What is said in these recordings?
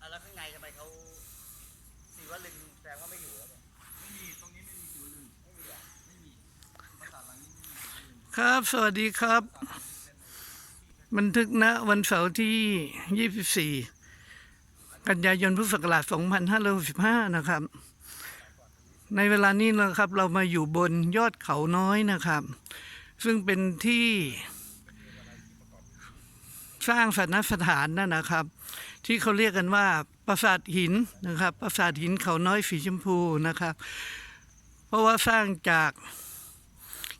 อะแล้วข้างในทำไมเขาสีวลึงแสดงว่าไม่อยู่แล้วเนี่ยไม่มีตรงนี้ไม่มีสิวลึงไม่มีเหรอไม่มีปราสาทหลังนี้ไม่มีสิวลึงครับ สวัสดีครับ บันทึกณวันเสาร์ที่ 24 กันยายนพุทธศักราช2565 นะครับ ในเวลานี้นะครับ เรามาอยู่บนยอดเขาน้อยนะครับ ซึ่งเป็นที่ สร้างสนสถานนั่นนะครับ ที่เขาเรียกกันว่าปราสาทหินนะครับปราสาทหินเขาน้อยสีชมพูนะครับ เพราะว่าสร้างจาก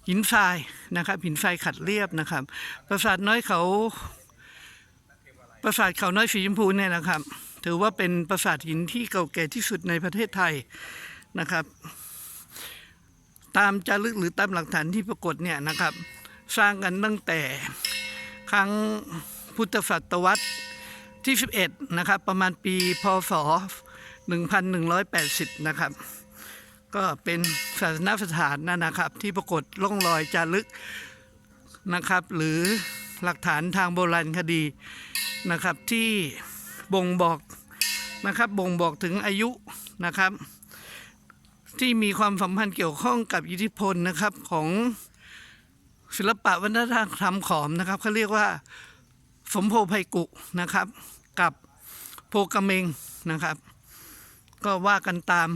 หินทรายนะครับ หินทรายขัดเรียบนะครับ ปราสาทน้อยเขาปราสาทเขาน้อยสีชมพูเนี่ยนะครับ ถือว่าเป็นปราสาทหินที่เก่าแก่ที่สุดในประเทศไทยนะครับ ตามจารึกหรือตามหลักฐานที่ปรากฏเนี่ยนะครับ สร้างกันตั้งแต่ครั้ง พุทธศตวรรษที่ 11 นะครับ ประมาณปีพศ 1180 นะครับ ก็เป็นศาสนสถานนะนะครับ ที่ปรากฏร่องรอยจารึกนะครับ หรือหลักฐานทางโบราณคดีนะครับ ที่บ่งบอกนะครับบ่งบอกถึงอายุนะครับ ที่มีความสัมพันธ์เกี่ยวข้องกับอิทธิพลนะครับของศิลปะวัฒนธรรมขอมนะครับเขาเรียกว่า สมโพไพกุนะครับ กับโพกเมงนะครับ ก็ว่ากันตาม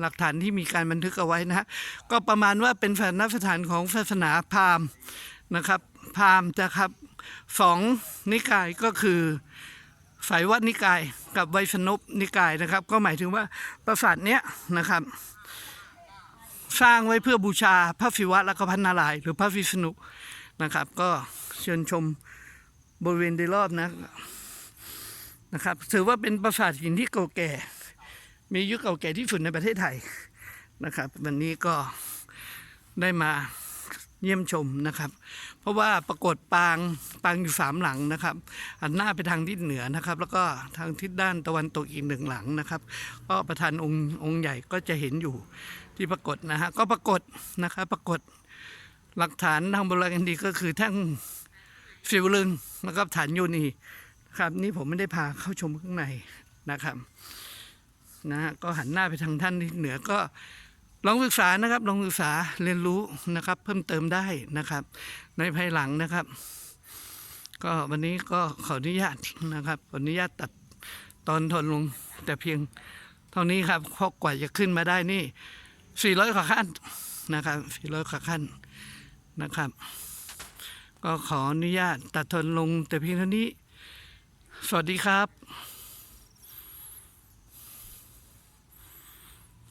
หลักฐานที่มีการบันทึกเอาไว้นะฮะก็ประมาณว่าเป็นศาสนสถานของศาสนาพราหมณ์นะครับ พราหมณ์จะครับสองนิกายก็คือสายวัดนิกายกับไวยสนุปนิกายนะครับ ก็หมายถึงว่าปราสาทเนี้ยนะครับ สร้างไว้เพื่อบูชาพระศิวะและก็พระนารายณ์หรือพระวิษณุนะครับ ก็เชิญชม บริเวณโดยรอบนะนะครับถือว่าเป็นปราสาทหินที่เก่าแก่ มีอายุเก่าแก่ที่สุดในประเทศไทยนะครับ วันนี้ก็ได้มาเยี่ยมชมนะครับ เพราะว่าปรากฏปางปางอยู่สามหลังนะครับหันหน้าไปทางทิศเหนือนะครับ แล้วก็ทางทิศด้านตะวันตกอีกหนึ่งหลังนะครับ ก็ประธานองค์องค์ใหญ่ก็จะเห็นอยู่ที่ปรากฏนะฮะก็ปรากฏนะครับปรากฏหลักฐานทางโบราณคดีก็คือทั้ง ฟิวลึงแล้วก็ฐานโยนีนะครับนี่ผมไม่ได้พาเข้าชมข้างในนะครับนะฮะก็หันหน้าไปทางท่านที่เหนือก็ลองศึกษานะครับลองศึกษาเรียนรู้นะครับ เพิ่มเติมได้นะครับ ในภายหลังนะครับ ก็วันนี้ก็ขออนุญาตนะครับขออนุญาตตัดตอนทนลงแต่เพียงเท่านี้ครับเพราะกว่าจะขึ้นมาได้นี่ 400กว่าขั้นนะครับ400กว่าขั้นนะครับ ก็ขออนุญาตตัดทนลงแต่เพียงเท่านี้ สวัสดีครับ